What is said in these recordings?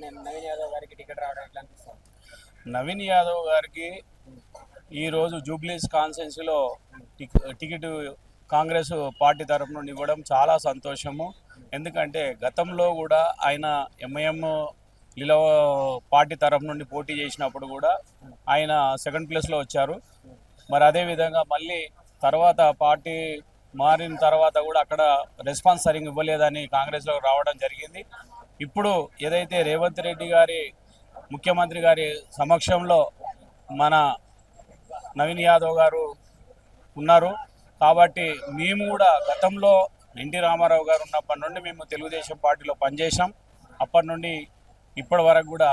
నవీన్ యాదవ్ గారికి టికెట్ రావడం ఎట్లా అనిపిస్తుంది. నవీన్ యాదవ్ గారికి ఈరోజు జూబ్లీస్ కాన్స్టెన్సీలో టికెట్ కాంగ్రెస్ పార్టీ తరఫు నుండి ఇవ్వడం చాలా సంతోషము. ఎందుకంటే గతంలో కూడా ఆయన ఎంఐఎం లీల పార్టీ తరఫు నుండి పోటీ చేసినప్పుడు కూడా ఆయన సెకండ్ ప్లేస్లో వచ్చారు. మరి అదేవిధంగా మళ్ళీ తర్వాత పార్టీ మారిన తర్వాత కూడా అక్కడ రెస్పాన్స్ సరిగ్గా ఇవ్వలేదని కాంగ్రెస్లో రావడం జరిగింది. ఇప్పుడు ఏదైతే రేవంత్ రెడ్డి గారి ముఖ్యమంత్రి గారి సమక్షంలో మన నవీన్ యాదవ్ గారు ఉన్నారు కాబట్టి మేము కూడా గతంలో ఎన్టీ రామారావు గారు ఉన్నప్పటి నుండి మేము తెలుగుదేశం పార్టీలో పనిచేసాం అప్పటి నుండి ఇప్పటి వరకు కూడా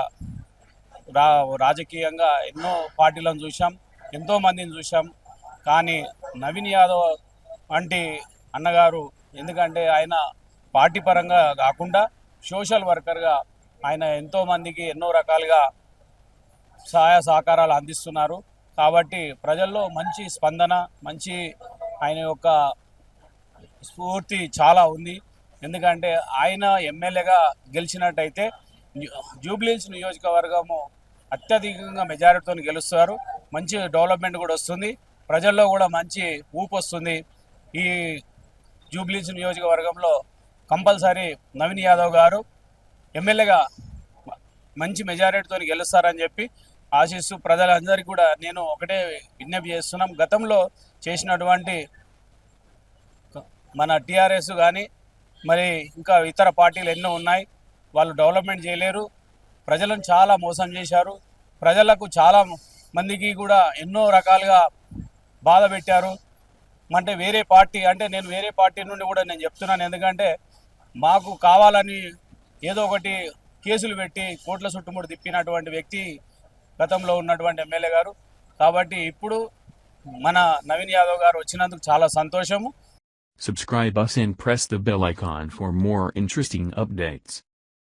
రా రాజకీయంగా ఎన్నో పార్టీలను చూసాం ఎంతో మందిని చూసాం కానీ నవీన్ యాదవ్ వంటి అన్నగారు ఎందుకంటే ఆయన పార్టీ పరంగా కాకుండా సోషల్ వర్కర్గా ఆయన ఎంతోమందికి ఎన్నో రకాలుగా సహాయ సహకారాలు అందిస్తున్నారు. కాబట్టి ప్రజల్లో మంచి స్పందన మంచి ఆయన యొక్క స్ఫూర్తి చాలా ఉంది. ఎందుకంటే ఆయన ఎమ్మెల్యేగా గెలిచినట్టయితే జూబ్లీస్ నియోజకవర్గము అత్యధికంగా మెజారిటీతో గెలుస్తారు. మంచి డెవలప్మెంట్ కూడా వస్తుంది. ప్రజల్లో కూడా మంచి ఊపు వస్తుంది. ఈ జూబ్లీస్ నియోజకవర్గంలో కంపల్సరీ నవీన్ యాదవ్ గారు ఎమ్మెల్యేగా మంచి మెజారిటీతో గెలుస్తారని చెప్పి ఆశిస్తూ ప్రజలందరికీ కూడా నేను ఒకటే విజ్ఞప్తి చేస్తున్నాం. గతంలో చేసినటువంటి మన టీఆర్ఎస్ కానీ మరి ఇంకా ఇతర పార్టీలు ఎన్నో ఉన్నాయి. వాళ్ళు డెవలప్మెంట్ చేయలేరు. ప్రజలను చాలా మోసం చేశారు. ప్రజలకు చాలా మందికి కూడా ఎన్నో రకాలుగా బాధ పెట్టారు. అంటే వేరే పార్టీ అంటే నేను వేరే పార్టీ నుండి కూడా నేను చెప్తున్నాను. ఎందుకంటే మాకు కావాలని ఏదో ఒకటి కేసులు పెట్టి కోట్ల చుట్టుముడు తిప్పినటువంటి వ్యక్తి గతంలో ఉన్నటువంటి ఎమ్మెల్యే గారు కాబట్టి ఇప్పుడు మన నవీన్ యాదవ్ గారు వచ్చినందుకు చాలా సంతోషము Subscribe us and press the bell icon for more interesting updates.